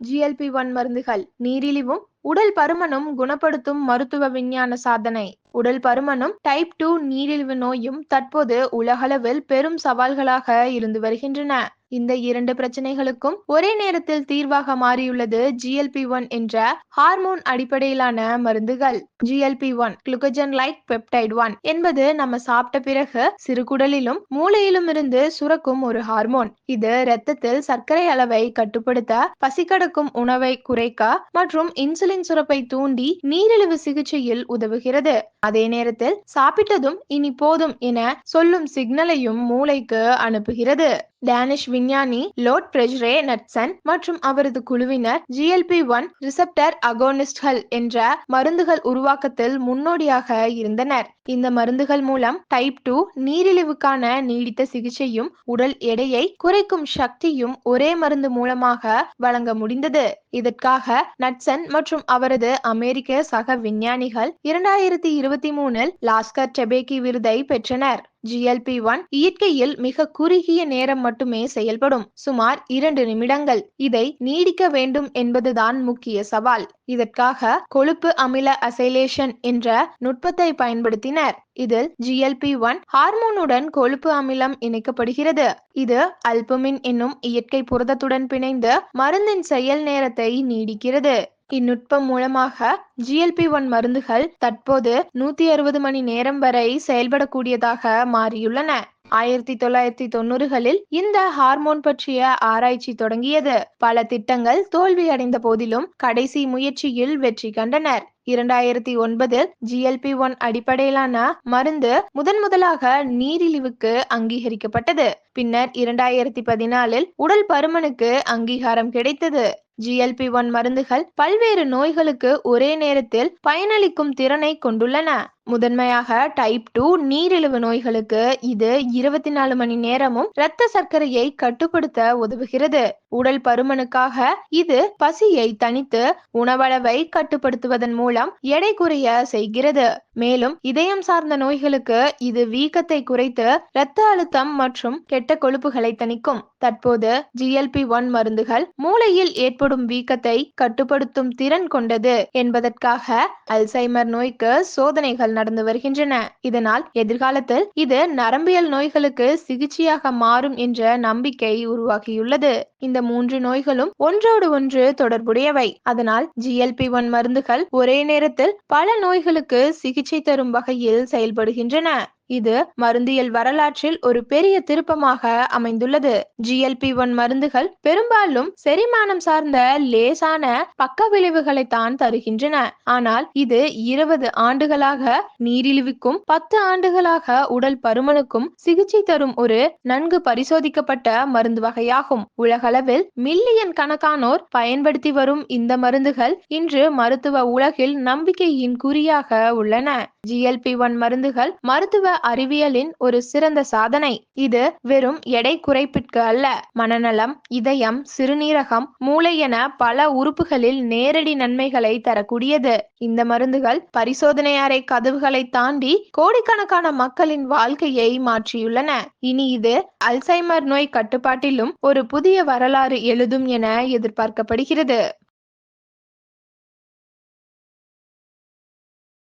GLP one மருந்துகள் நீரிழிவும் உடல் பருமனும் குணப்படுத்தும் மருத்துவ விஞ்ஞான சாதனை. உடல் பருமனும் டைப் டூ நீரிழிவு நோயும் தற்போது உலகளவில் பெரும் சவால்களாக இருந்து வருகின்றன. இந்த இரண்டு பிரச்சனைகளுக்கும் ஒரே நேரத்தில் தீர்வாக மாறியுள்ளது ஜிஎல்பி ஒன் என்ற ஹார்மோன் அடிப்படையிலான மருந்துகள். GLP one glucagon like peptide one என்பது நம்ம சாப்பிட்ட பிறகு சிறுகுடலிலும் மூளையிலும் இருந்து சுரக்கும் ஒரு ஹார்மோன் இது இரத்தத்தில் சர்க்கரை அளவை கட்டுப்படுத்த பசிக்கடக்கும் உணவை குறைக்க மற்றும் இன்சுலின் சுரப்பை தூண்டி நீரிழிவு சிகிச்சையில் உதவுகிறது. அதே நேரத்தில் சாப்பிட்டதும் இனி போதும் என சொல்லும் சிக்னலையும் மூளைக்கு அனுப்புகிறது. டேனிஷ் விஞ்ஞானி லோட் பிரஜ்ரே நட்சன் மற்றும் அவரது குழுவினர் ஜிஎல்பி ஒன் ரிசப்டர் அகோனிஸ்ட்கள் என்ற மருந்துகள் உருவாக்கத்தில் முன்னோடியாக இருந்தனர். இந்த மருந்துகள் மூலம் டைப் டூ நீரிழிவுக்கான நீடித்த சிகிச்சையும் உடல் எடையை குறைக்கும் சக்தியும் ஒரே மருந்து மூலமாக வழங்க முடிந்தது. இதற்காக நட்சன் மற்றும் அவரது அமெரிக்க சக விஞ்ஞானிகள் இரண்டாயிரத்தி இருபத்தி மூணில் லாஸ்கர் டெபேக்கி விருதை பெற்றனர். ஜிஎல்பி ஒன் இயற்கையில் மிக குறுகிய நேரம் மட்டுமே செயல்படும் சுமார் இரண்டு நிமிடங்கள். இதை நீடிக்க வேண்டும் என்பதுதான் முக்கிய சவால். இதற்காக கொழுப்பு அமில அசைலேஷன் என்ற நுட்பத்தை பயன்படுத்தினர். இதில் ஜிஎல்பி ஒன் ஹார்மோனுடன் கொழுப்பு அமிலம் இணைக்கப்படுகிறது. இது அல்புமின் என்னும் இயற்கை புரதத்துடன் பிணைந்து மருந்தின் செயல் நேரத்தை நீடிக்கிறது. இந்நுட்பம் மூலமாக ஜிஎல்பி ஒன் மருந்துகள் தற்போது நூத்தி அறுபது மணி நேரம் வரை செயல்படக்கூடியதாக மாறியுள்ளன. ஆயிரத்தி தொள்ளாயிரத்தி தொண்ணூறுகளில் இந்த ஹார்மோன் பற்றிய ஆராய்ச்சி தொடங்கியது. பல திட்டங்கள் தோல்வியடைந்த போதிலும் கடைசி முயற்சியில் வெற்றி கண்டனர். இரண்டாயிரத்தி ஒன்பதில் ஜிஎல்பி ஒன் அடிப்படையிலான மருந்து முதன் முதலாக நீரிழிவுக்கு அங்கீகரிக்கப்பட்டது. பின்னர் இரண்டாயிரத்தி பதினாலில் உடல் பருமனுக்கு அங்கீகாரம் கிடைத்தது. ஜிஎல்பி ஒன் மருந்துகள் பல்வேறு நோய்களுக்கு ஒரே நேரத்தில் பயனளிக்கும் திறனை கொண்டுள்ளன. முதன்மையாக டைப் டூ நீரிழிவு நோய்களுக்கு இது இருபத்தி நாலு மணி நேரமும் இரத்த சர்க்கரையை கட்டுப்படுத்த உதவுகிறது. உடல் பருமனுக்காக இது பசியை தணித்து உணவளவை கட்டுப்படுத்துவதன் மூலம் எடை குறைய செய்கிறது. மேலும் இதயம் சார்ந்த நோய்களுக்கு இது வீக்கத்தை குறைத்து இரத்த அழுத்தம் மற்றும் கெட்ட கொழுப்புகளை தணிக்கும். தற்போது ஜிஎல்பி ஒன் மருந்துகள் மூளையில் ஏற்படும் வீக்கத்தை கட்டுப்படுத்தும் திறன் கொண்டது என்பதற்காக அல்சைமர் நோய்க்கு சோதனைகள் நடந்து வருகின்றன. இதனால் எதிர்காலத்தில் இது நரம்பியல் நோய்களுக்கு சிகிச்சையாக மாறும் என்ற நம்பிக்கை உருவாகியுள்ளது. இந்த மூன்று நோய்களும் ஒன்றோடு ஒன்று தொடர்புடையவை. அதனால் ஜிஎல்பி ஒன் மருந்துகள் ஒரே நேரத்தில் பல நோய்களுக்கு சிகிச்சை தரும் வகையில் செயல்படுகின்றன. இது மருந்தியல் வரலாற்றில் ஒரு பெரிய திருப்பமாக அமைந்துள்ளது. ஜிஎல்பி ஒன் மருந்துகள் பெரும்பாலும் செரிமானம் சார்ந்த லேசான பக்க விளைவுகளை தான் தருகின்றன. ஆனால் இது இருபது ஆண்டுகளாக நீரிழிவுக்கும் பத்து ஆண்டுகளாக உடல் பருமனுக்கும் சிகிச்சை தரும் ஒரு நன்கு பரிசோதிக்கப்பட்ட மருந்து வகையாகும். உலகளவில் மில்லியன் கணக்கானோர் பயன்படுத்தி வரும் இந்த மருந்துகள் இன்று மருத்துவ உலகில் நம்பிக்கையின் குறியாக உள்ளன. ஜிஎல்பி ஒன் மருந்துகள் மருத்துவ அறிவியலின் ஒரு சிறந்த சாதனை. இது வெறும் எடை குறைப்பிற்கு அல்ல. மனநலம் இதயம் சிறுநீரகம் மூளை என பல உறுப்புகளில் நேரடி நன்மைகளை தரக்கூடியது. இந்த மருந்துகள் பரிசோதனை அறை கதவுகளை தாண்டி கோடிக்கணக்கான மக்களின் வாழ்க்கையை மாற்றியுள்ளன. இனி இது அல்சைமர் நோய் கட்டுப்பாட்டிலும் ஒரு புதிய வரலாறு எழுதும் என எதிர்பார்க்கப்படுகிறது.